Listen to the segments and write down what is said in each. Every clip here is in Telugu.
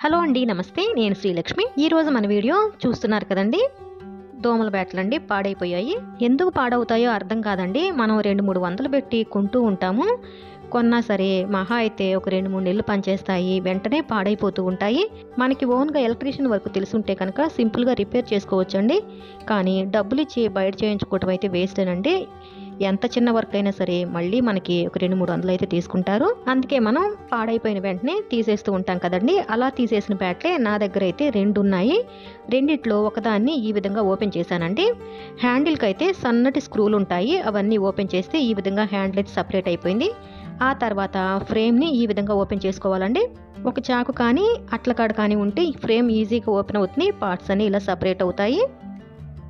హలో అండి నమస్తే. నేను శ్రీలక్ష్మి. ఈరోజు మన వీడియో చూస్తున్నారు కదండి? దోమల బ్యాట్లు అండి పాడైపోయాయి. ఎందుకు పాడవుతాయో అర్థం కాదండి. మనం రెండు మూడు వందలు పెట్టి కొంటూ ఉంటాము. కొన్నా సరే మహా అయితే ఒక రెండు మూడు నెలలు పనిచేస్తాయి. వెంటనే పాడైపోతూ ఉంటాయి. మనకి ఓన్గా ఎలక్ట్రీషియన్ వర్క్ తెలుసుంటే కనుక సింపుల్గా రిపేర్ చేసుకోవచ్చండి. కానీ డబ్బులు ఇచ్చి బయట చేయించుకోవటం అయితే వేస్టేనండి. ఎంత చిన్న వర్క్ అయినా సరే మళ్ళీ మనకి ఒక రెండు మూడు వందలు అయితే తీసుకుంటారు. అందుకే మనం పాడైపోయిన వెంటనే తీసేస్తూ ఉంటాం కదండి. అలా తీసేసిన బ్యాట్లే నా దగ్గర అయితే రెండు ఉన్నాయి. రెండిట్లో ఒకదాన్ని ఈ విధంగా ఓపెన్ చేశానండి. హ్యాండిల్కి అయితే సన్నటి స్క్రూలు ఉంటాయి. అవన్నీ ఓపెన్ చేస్తే ఈ విధంగా హ్యాండిల్ అయితే సపరేట్ అయిపోయింది. ఆ తర్వాత ఫ్రేమ్ని ఈ విధంగా ఓపెన్ చేసుకోవాలండి. ఒక చాకు కానీ అట్లకాడు కానీ ఉంటే ఫ్రేమ్ ఈజీగా ఓపెన్ అవుతుంది. పార్ట్స్ అన్ని ఇలా సపరేట్ అవుతాయి.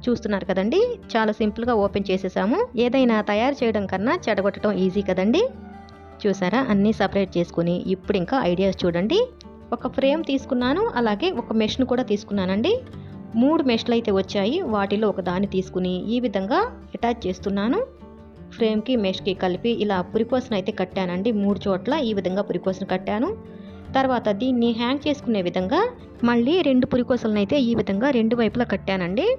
చూస్తున్నారు కదండి. చాలా సింపుల్గా ఓపెన్ చేసేసాము. ఏదైనా తయారు చేయడం కన్నా చెడగొట్టడం ఈజీ కదండి. చూసారా? అన్నీ సపరేట్ చేసుకుని ఇప్పుడు ఇంకా ఐడియాస్ చూడండి. ఒక ఫ్రేమ్ తీసుకున్నాను. అలాగే ఒక మెష్ను కూడా తీసుకున్నానండి. మూడు మెష్లు అయితే వచ్చాయి. వాటిలో ఒక దాన్ని తీసుకుని ఈ విధంగా అటాచ్ చేస్తున్నాను. ఫ్రేమ్కి మెష్కి కలిపి ఇలా పురికోసన అయితే కట్టానండి. మూడు చోట్ల ఈ విధంగా పురికోసన కట్టాను. తర్వాత దీన్ని హ్యాంగ్ చేసుకునే విధంగా మళ్ళీ రెండు పురికోసలను అయితే ఈ విధంగా రెండు వైపులా కట్టానండి.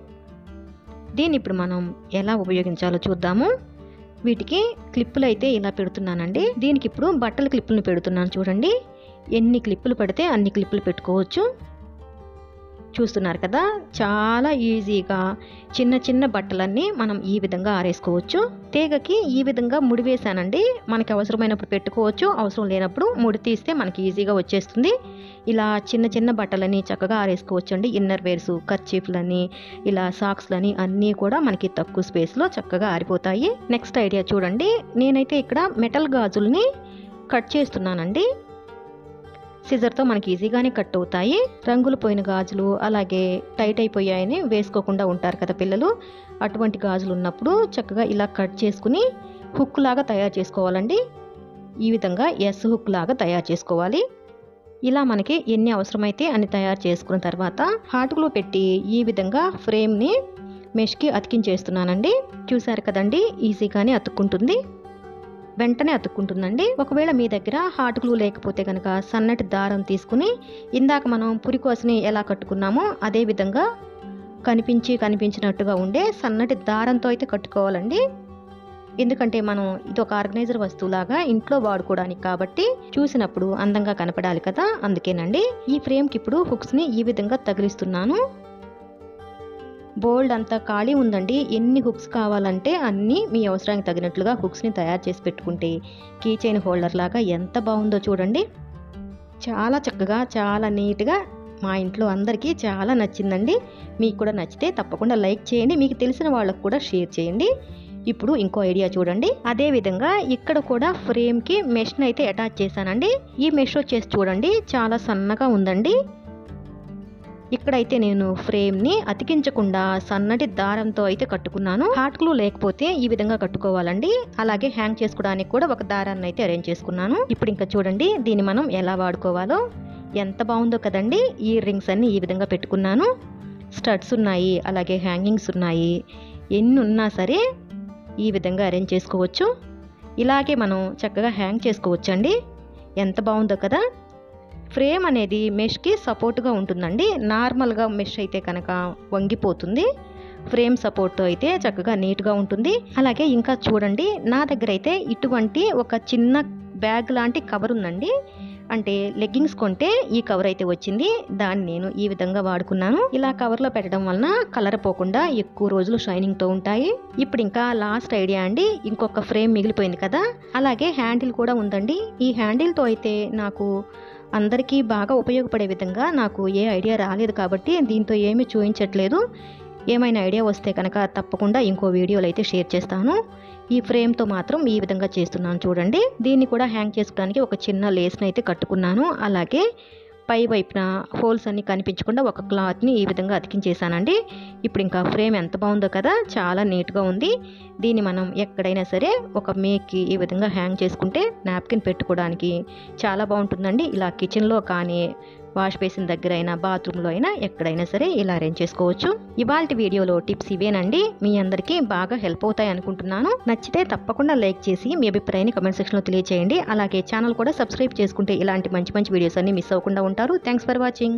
దీన్ని ఇప్పుడు మనం ఎలా ఉపయోగించాలో చూద్దాము. వీటికి క్లిప్పులు అయితే ఇలా పెడుతున్నానండి. దీనికి ఇప్పుడు బట్టల క్లిప్పులను పెడుతున్నాను చూడండి. ఎన్ని క్లిప్పులు పెడితే అన్ని క్లిప్పులు పెట్టుకోవచ్చు. చూస్తున్నారు కదా. చాలా ఈజీగా చిన్న చిన్న బట్టలన్నీ మనం ఈ విధంగా ఆరేసుకోవచ్చు. తీగకి ఈ విధంగా ముడి వేసానండి మనకి అవసరమైనప్పుడు పెట్టుకోవచ్చు. అవసరం లేనప్పుడు ముడి తీస్తే మనకి ఈజీగా వచ్చేస్తుంది. ఇలా చిన్న చిన్న బట్టలని చక్కగా ఆరేసుకోవచ్చు అండి ఇన్నర్ వేర్స్ కర్చీఫ్లని ఇలా సాక్స్లని అన్నీ కూడా మనకి తక్కువ స్పేస్లో చక్కగా ఆరిపోతాయి. నెక్స్ట్ ఐడియా చూడండి. నేనైతే ఇక్కడ మెటల్ గాజుల్ని కట్ చేస్తున్నానండి. సిజర్తో మనకి ఈజీగానే కట్ అవుతాయి. రంగులు పోయిన గాజులు అలాగే టైట్ అయిపోయాయని వేసుకోకుండా ఉంటారు కదా పిల్లలు. అటువంటి గాజులు ఉన్నప్పుడు చక్కగా ఇలా కట్ చేసుకుని హుక్ లాగా తయారు చేసుకోవాలండి. ఈ విధంగా ఎస్ హుక్ లాగా తయారు చేసుకోవాలి. ఇలా మనకి ఎన్ని అవసరమైతే అన్ని తయారు చేసుకున్న తర్వాత హాటుకులో పెట్టి ఈ విధంగా ఫ్రేమ్ని మెష్కి అతికించేస్తున్నానండి. చూసారు కదండి? ఈజీగానే అతుక్కుంటుంది. వెంటనే అతుక్కుంటుందండి. ఒకవేళ మీ దగ్గర హాట్ గ్లూ లేకపోతే కనుక సన్నటి దారం తీసుకుని ఇందాక మనం పురికోసని ఎలా కట్టుకున్నామో అదే విధంగా కనిపించి కనిపించినట్టుగా ఉండే సన్నటి దారంతో అయితే కట్టుకోవాలండి. ఎందుకంటే మనం ఇది ఒక ఆర్గనైజర్ వస్తువులాగా ఇంట్లో వాడుకోవడానికి కాబట్టి చూసినప్పుడు అందంగా కనపడాలి కదా అందుకేనండి. ఈ ఫ్రేమ్కి ఇప్పుడు హుక్స్ని ఈ విధంగా తగిలిస్తున్నాను. బోల్డ్ అంతా ఖాళీ ఉందండి. ఎన్ని హుక్స్ కావాలంటే అన్నీ మీ అవసరానికి తగినట్లుగా హుక్స్ని తయారు చేసి పెట్టుకుంటే కీ చైన్ హోల్డర్ లాగా ఎంత బాగుందో చూడండి. చాలా చక్కగా చాలా నీట్గా మా ఇంట్లో అందరికీ చాలా నచ్చిందండి. మీకు కూడా నచ్చితే తప్పకుండా లైక్ చేయండి. మీకు తెలిసిన వాళ్ళకు కూడా షేర్ చేయండి. ఇప్పుడు ఇంకో ఐడియా చూడండి. అదేవిధంగా ఇక్కడ కూడా ఫ్రేమ్కి మెష్ని అయితే అటాచ్ చేశానండి. ఈ మెష్ వచ్చేసి చూడండి. చాలా సన్నగా ఉందండి. ఇక్కడైతే నేను ఫ్రేమ్ని అతికించకుండా సన్నటి దారంతో అయితే కట్టుకున్నాను. హాట్ క్లూ లేకపోతే ఈ విధంగా కట్టుకోవాలండి. అలాగే హ్యాంగ్ చేసుకోవడానికి కూడా ఒక దారాన్ని అయితే అరేంజ్ చేసుకున్నాను. ఇప్పుడు ఇంకా చూడండి దీన్ని మనం ఎలా వాడుకోవాలో. ఎంత బాగుందో కదండి ఈ రింగ్స్ అన్ని ఈ విధంగా పెట్టుకున్నాను. స్టడ్స్ ఉన్నాయి అలాగే హ్యాంగింగ్స్ ఉన్నాయి. ఎన్ని ఉన్నా సరే ఈ విధంగా అరేంజ్ చేసుకోవచ్చు. ఇలాగే మనం చక్కగా హ్యాంగ్ చేసుకోవచ్చు అండి ఎంత బాగుందో కదా. ఫ్రేమ్ అనేది మెష్కి సపోర్ట్గా ఉంటుందండి. నార్మల్గా మెష్ అయితే కనుక వంగిపోతుంది. ఫ్రేమ్ సపోర్ట్తో అయితే చక్కగా నీట్గా ఉంటుంది. అలాగే ఇంకా చూడండి నా దగ్గర అయితే ఇటువంటి ఒక చిన్న బ్యాగ్ లాంటి కవర్ ఉందండి. అంటే లెగ్గింగ్స్ కొంటే ఈ కవర్ అయితే వచ్చింది. దాన్ని నేను ఈ విధంగా వాడుకున్నాను. ఇలా కవర్లో పెట్టడం వలన కలర్ పోకుండా ఎక్కువ రోజులు షైనింగ్తో ఉంటాయి. ఇప్పుడు ఇంకా లాస్ట్ ఐడియా అండి. ఇంకొక ఫ్రేమ్ మిగిలిపోయింది కదా. అలాగే హ్యాండిల్ కూడా ఉందండి. ఈ హ్యాండిల్తో అయితే నాకు అందరికీ బాగా ఉపయోగపడే విధంగా నాకు ఏ ఐడియా రాలేదు కాబట్టి దీంతో ఏమీ చూపించట్లేదు ఏమైనా ఐడియా వస్తే కనుక తప్పకుండా ఇంకో వీడియోలు అయితే షేర్ చేస్తాను. ఈ ఫ్రేమ్తో మాత్రం ఈ విధంగా చేస్తున్నాను చూడండి. దీన్ని కూడా హ్యాంగ్ చేసుకోవడానికి ఒక చిన్న లేస్ని అయితే కట్టుకున్నాను. అలాగే పై వైపున హోల్స్ అన్ని కనిపించకుండా ఒక క్లాత్ని ఈ విధంగా అతికించేసానండి ఇప్పుడు ఇంకా ఫ్రేమ్ ఎంత బాగుందో కదా చాలా నీట్గా ఉంది. దీన్ని మనం ఎక్కడైనా సరే ఒక మేక్కి ఈ విధంగా హ్యాంగ్ చేసుకుంటే నాప్కిన్ పెట్టుకోవడానికి చాలా బాగుంటుందండి. ఇలా కిచెన్లో కానీ వాష్ బేసిన్ దగ్గర అయినా బాత్రూంలో అయినా ఎక్కడైనా సరే ఇలా అరేంజ్ చేసుకోవచ్చు. ఇవాళ వీడియోలో టిప్స్ ఇవేనండి. మీ అందరికీ బాగా హెల్ప్ అవుతాయి అనుకుంటున్నాను. నచ్చితే తప్పకుండా లైక్ చేసి మీ అభిప్రాయాన్ని కమెంట్ సెక్షన్లో తెలియజేయండి అలాగే ఛానల్ కూడా సబ్స్క్రైబ్ చేసుకుంటే ఇలాంటి మంచి మంచి వీడియోస్ అన్ని మిస్ అవ్వకుండా ఉంటారు. Thanks for watching.